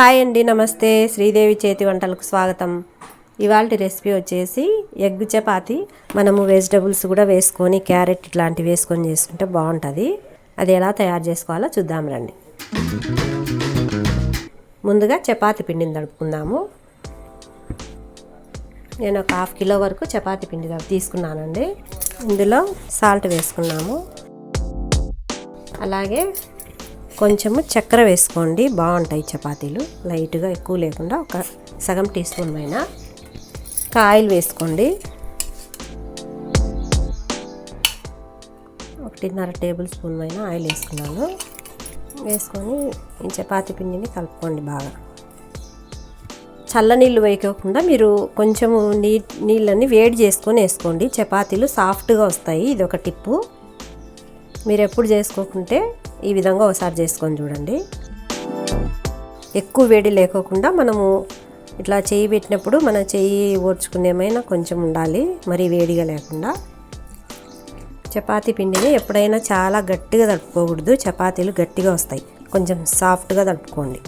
Hi అండి నమస్తే. శ్రీదేవి చేతి వంటలకు స్వాగతం. ఇవాళ రెసిపీ వచ్చేసి ఎగ్ చపాతి. మనము వెజిటబుల్స్ కూడా వేసుకొని క్యారెట్ ఇట్లాంటివి వేసుకొని చేసుకుంటే బాగుంటుంది. అది ఎలా తయారు చేసుకోవాలో చూద్దాం రండి. ముందుగా చపాతి పిండిని తడుపుకుందాము. నేను ఒక హాఫ్ కిలో వరకు చపాతి పిండి తీసుకున్నానండి. ఇందులో సాల్ట్ వేసుకున్నాము. అలాగే కొంచెము చక్కెర వేసుకోండి. బాగుంటాయి చపాతీలు. లైట్గా ఎక్కువ లేకుండా ఒక సగం టీ స్పూన్ పైన కాయలు ఆయిల్ వేసుకోండి. ఒకటిన్నర టేబుల్ స్పూన్ పైన ఆయిల్ వేసుకున్నాను. వేసుకొని ఈ చపాతీ పిండిని కలుపుకోండి బాగా. చల్ల నీళ్ళు వేయకోకుండా మీరు కొంచెము నీ నీళ్ళని వేడి చేసుకొని వేసుకోండి. చపాతీలు సాఫ్ట్గా వస్తాయి. ఇది ఒక టిప్పు. మీరు ఎప్పుడు చేసుకోకుంటే ఈ విధంగా ఒకసారి చేసుకొని చూడండి. ఎక్కువ వేడి లేకోకుండా మనము ఇట్లా చేయి పెట్టినప్పుడు మన చెయ్యి ఓడ్చుకునేమైనా కొంచెం ఉండాలి మరీ వేడిగా లేకుండా. చపాతీ పిండిని ఎప్పుడైనా చాలా గట్టిగా తడుపుకోకూడదు చపాతీలు గట్టిగా వస్తాయి. కొంచెం సాఫ్ట్గా తడుపుకోండి.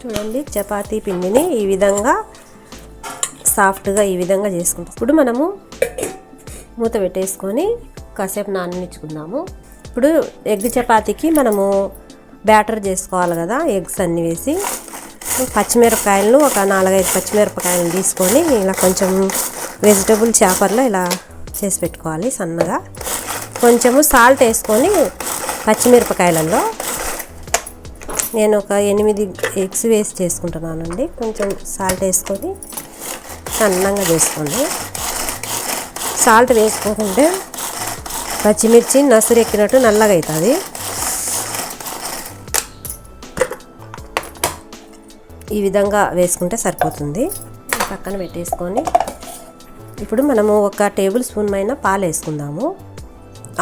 చూడండి చపాతీ పిండిని ఈ విధంగా సాఫ్ట్గా ఈ విధంగా చేసుకుంటాం ఇప్పుడు మనము మూత పెట్టేసుకొని కాసేపు నాననిచ్చుకుందాము. ఇప్పుడు ఎగ్ చపాతీకి మనము బ్యాటర్ చేసుకోవాలి కదా ఎగ్స్ అన్నీ వేసి. పచ్చిమిరపకాయలను ఒక నాలుగైదు పచ్చిమిరపకాయలను తీసుకొని ఇలా కొంచెం వెజిటబుల్ చేపర్లో ఇలా చేసి పెట్టుకోవాలి సన్నగా. కొంచెము సాల్ట్ వేసుకొని పచ్చిమిరపకాయలలో నేను ఒక ఎనిమిది ఎగ్స్ వేసి చేసుకుంటున్నానండి. కొంచెం సాల్ట్ వేసుకొని సన్నంగా చేసుకోండి. సాల్ట్ వేసుకోకుంటే పచ్చిమిర్చి నసురు ఎక్కినట్టు నల్లగా అవుతుంది ఈ విధంగా వేసుకుంటే సరిపోతుంది. పక్కన పెట్టేసుకొని ఇప్పుడు మనము ఒక టేబుల్ స్పూన్ పైన పాలు వేసుకుందాము.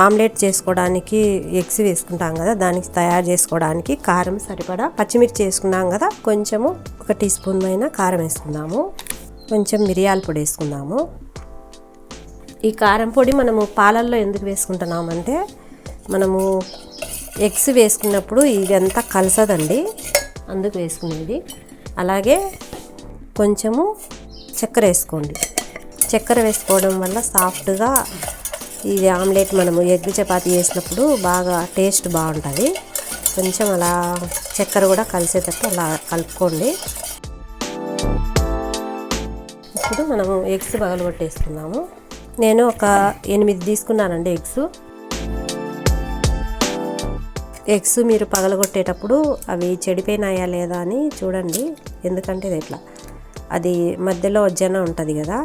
ఆమ్లెట్ చేసుకోవడానికి ఎగ్స్ వేసుకుంటాం కదా దానికి తయారు చేసుకోవడానికి కారం సరిపడా పచ్చిమిర్చి వేసుకున్నాం కదా కొంచెము ఒక టీ స్పూన్ పైన కారం వేసుకుందాము. కొంచెం మిరియాల పొడి వేసుకుందాము. ఈ కారం పొడి మనము పాలల్లో ఎందుకు వేసుకుంటున్నామంటే మనము ఎగ్స్ వేసుకున్నప్పుడు ఇదంతా కలసదండి. అందుకు వేసుకునేది. అలాగే కొంచెము చక్కెర వేసుకోండి. చక్కెర వేసుకోవడం వల్ల సాఫ్ట్గా ఇది ఆమ్లెట్ మనము ఎగ్ చపాతీ చేసినప్పుడు బాగా టేస్ట్ బాగుంటుంది. కొంచెం అలా చక్కెర కూడా కలిసేటట్టు అలా కలుపుకోండి. ఇప్పుడు మనము ఎగ్స్ పగలగొట్టేసుకుందాము. నేను ఒక ఎనిమిది తీసుకున్నానండి ఎగ్స్. ఎగ్స్ మీరు పగలగొట్టేటప్పుడు అవి చెడిపోయినాయా లేదా అని చూడండి. ఎందుకంటే ఇది ఎట్లా? అది మధ్యలో జన ఉంటుంది కదా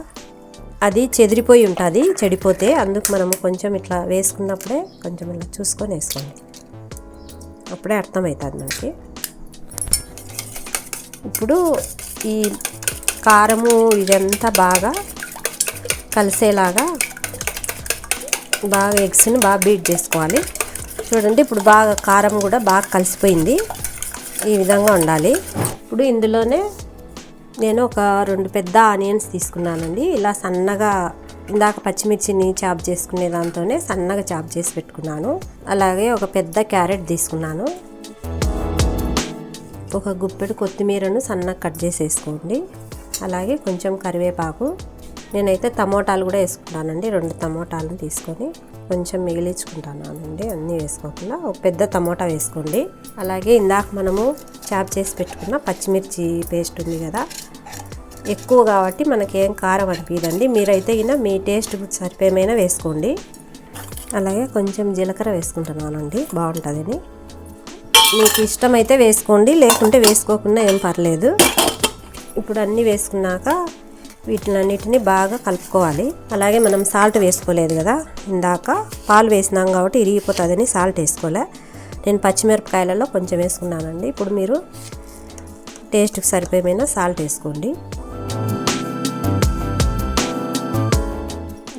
అది చెదిరిపోయి ఉంటుంది చెడిపోతే అందుకు మనము కొంచెం ఇట్లా వేసుకున్నప్పుడే కొంచెం ఇలా చూసుకొని వేసుకోండి. అప్పుడే అర్థమవుతుంది మనకి. ఇప్పుడు ఈ కారము ఇదంతా బాగా కలిసేలాగా బాగా ఎగ్స్ని బాగా బీట్ చేసుకోవాలి. చూడండి ఇప్పుడు బాగా కారం కూడా బాగా కలిసిపోయింది. ఈ విధంగా ఉండాలి. ఇప్పుడు ఇందులోనే నేను ఒక రెండు పెద్ద ఆనియన్స్ తీసుకున్నానండి. ఇలా సన్నగా ఇందాక పచ్చిమిర్చిని చాప్ చేసుకునే దాంతోనే సన్నగా చాప్ చేసి పెట్టుకున్నాను. అలాగే ఒక పెద్ద క్యారెట్ తీసుకున్నాను. ఒక గుప్పెడు కొత్తిమీరను సన్నగా కట్ చేసేసుకోండి. అలాగే కొంచెం కరివేపాకు నేనైతే టమోటాలు కూడా వేసుకుంటానండి. రెండు టమోటాలను తీసుకొని కొంచెం మిగిలించుకుంటానండి. అన్నీ వేసుకోకుండా ఒక పెద్ద టమోటా వేసుకోండి. అలాగే ఇందాక మనము చాప్ చేసి పెట్టుకున్న పచ్చిమిర్చి పేస్ట్ ఉంది కదా ఎక్కువ కాబట్టి మనకేం కారం అనిపించదండి మీరైతే అయినా మీ టేస్ట్ సరిపోయేమైనా వేసుకోండి. అలాగే కొంచెం జీలకర్ర వేసుకుంటున్నానండి. బాగుంటుందని. మీకు ఇష్టమైతే వేసుకోండి లేకుంటే వేసుకోకుండా ఏం పర్లేదు. ఇప్పుడు అన్నీ వేసుకున్నాక వీటినన్నిటిని బాగా కలుపుకోవాలి. అలాగే మనం సాల్ట్ వేసుకోలేదు కదా ఇందాక పాలు వేసినాం కాబట్టి ఇరిగిపోతుందని సాల్ట్ వేసుకోలే. నేను పచ్చిమిరపకాయలలో కొంచెం వేసుకున్నానండి. ఇప్పుడు మీరు టేస్ట్కి సరిపోయిన సాల్ట్ వేసుకోండి.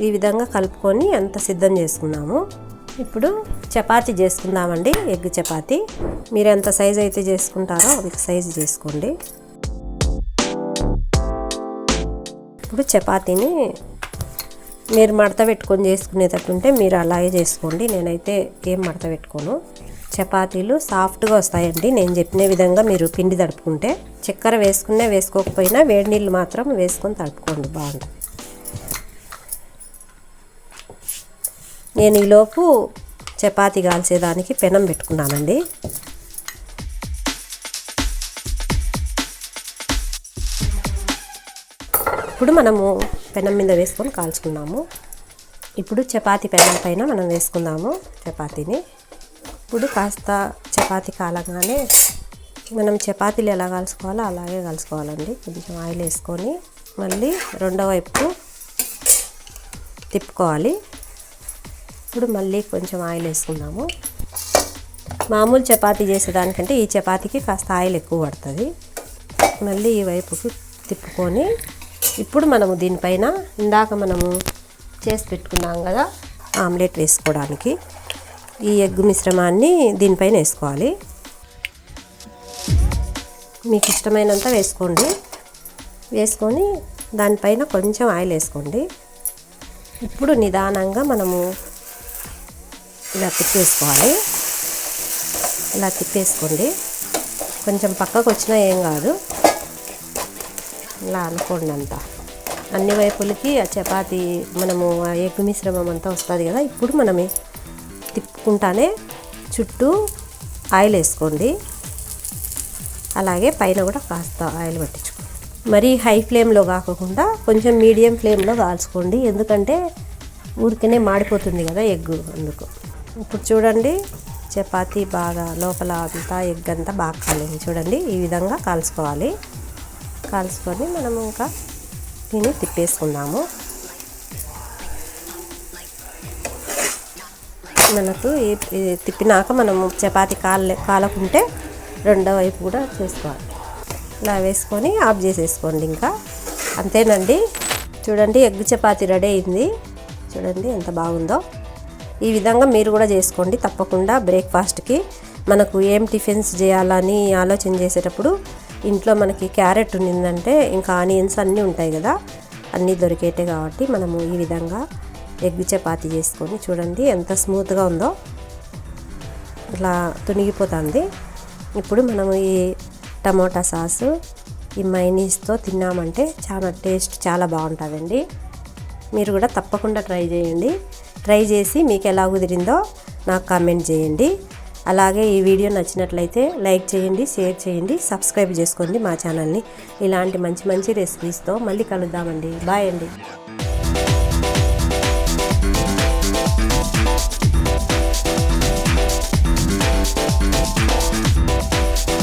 ఈ విధంగా కలుపుకొని అంత సిద్ధం చేసుకున్నాము. ఇప్పుడు చపాతి చేసుకుందామండి ఎగ్ చపాతి. మీరు ఎంత సైజు అయితే చేసుకుంటారో అంత సైజు చేసుకోండి. ఇప్పుడు చపాతీని మీరు మడత పెట్టుకొని చేసుకునేటట్టుంటే మీరు అలాగే చేసుకోండి. నేనైతే ఏం మడత పెట్టుకోను. చపాతీలు సాఫ్ట్గా వస్తాయండి. నేను చెప్పిన విధంగా మీరు పిండి తడుపుకుంటే చక్కెర వేసుకునే వేసుకోకపోయినా వేడి నీళ్ళు మాత్రం వేసుకొని తడుపుకోండి. బాగుంటుంది. నేను ఈలోపు చపాతీ కాల్చేదానికి పెనం పెట్టుకున్నానండి. ఇప్పుడు మనము పెనం మీద వేసుకొని కాల్చుకున్నాము. ఇప్పుడు చపాతీ పెనం పైన మనం వేసుకుందాము చపాతీని. ఇప్పుడు కాస్త చపాతీ కాలగానే మనం చపాతీలు ఎలా కాల్చుకోవాలో అలాగే కాల్చుకోవాలండి. కొంచెం ఆయిల్ వేసుకొని మళ్ళీ రెండో వైపుకు తిప్పుకోవాలి. ఇప్పుడు మళ్ళీ కొంచెం ఆయిల్ వేసుకుందాము. మామూలు చపాతీ చేసేదానికంటే ఈ చపాతీకి కాస్త ఆయిల్ ఎక్కువ పడుతుంది. మళ్ళీ ఈ వైపుకి తిప్పుకొని ఇప్పుడు మనము దీనిపైన ఇందాక మనము చేసి పెట్టుకున్నాం కదా ఆమ్లెట్ వేసుకోవడానికి. ఈ ఎగ్ మిశ్రమాన్ని దీనిపైన వేసుకోవాలి. మీకు ఇష్టమైనంత వేసుకోండి. వేసుకొని దానిపైన కొంచెం ఆయిల్ వేసుకోండి. ఇప్పుడు నిదానంగా మనము ఇలా తిప్పేసుకోవాలి. ఇలా తిప్పేసుకోండి. కొంచెం పక్కకు వచ్చినా ఏం కాదు. ఇలా అనుకోండి అంతా అన్ని వైపులకి ఆ చపాతి మనము ఆ ఎగ్ మిశ్రమం అంతా వస్తుంది కదా ఇప్పుడు మనం తిప్పుకుంటానే చుట్టూ ఆయిల్ వేసుకోండి. అలాగే పైన కూడా కాస్త ఆయిల్ పట్టించుకోండి. మరీ హై ఫ్లేమ్లో కాకుండా కొంచెం మీడియం ఫ్లేమ్లో కాల్చుకోండి. ఎందుకంటే ఊరికనే మాడిపోతుంది కదా ఎగ్ అందుకు. ఇప్పుడు చూడండి చపాతీ బాగా లోపల అంతా ఎగ్ అంతా బాగా కాలింది. చూడండి ఈ విధంగా కాల్చుకోవాలి. కాల్చుకొని మనము ఇంకా దీన్ని తిప్పేసుకుందాము. మనకు ఈ తిప్పినాక మనము చపాతీ కాల కాలకుంటే రెండో వైపు కూడా చేసుకోవాలి. ఇలా వేసుకొని ఆఫ్ చేసేసుకోండి ఇంకా. అంతేనండి. చూడండి ఎగ్ చపాతీ రెడీ అయింది. చూడండి ఎంత బాగుందో. ఈ విధంగా మీరు కూడా చేసుకోండి తప్పకుండా బ్రేక్ఫాస్ట్కి. మనకు ఏం టిఫిన్స్ చేయాలని ఆలోచన చేసేటప్పుడు ఇంట్లో మనకి క్యారెట్ ఉన్నిందంటే ఇంకా ఆనియన్స్ అన్నీ ఉంటాయి కదా అన్నీ దొరికేటే కాబట్టి మనము ఈ విధంగా ఎగ్ చపాతీ చేసుకొని చూడండి ఎంత స్మూత్గా ఉందో. ఇట్లా తునిగిపోతుంది. ఇప్పుడు మనము ఈ టమోటా సాసు ఈ మైనీస్తో తిన్నామంటే చాలా టేస్ట్ చాలా బాగుంటుందండి. మీరు కూడా తప్పకుండా ట్రై చేయండి. ట్రై చేసి మీకు ఎలా కుదిరిందో నాకు కామెంట్ చేయండి. అలాగే ఈ వీడియో నచ్చినట్లయితే లైక్ చేయండి షేర్ చేయండి సబ్స్క్రైబ్ చేసుకోండి మా ఛానల్ని. ఇలాంటి మంచి మంచి రెసిపీస్తో మళ్ళీ కలుద్దామండి. బాయ్ అండి.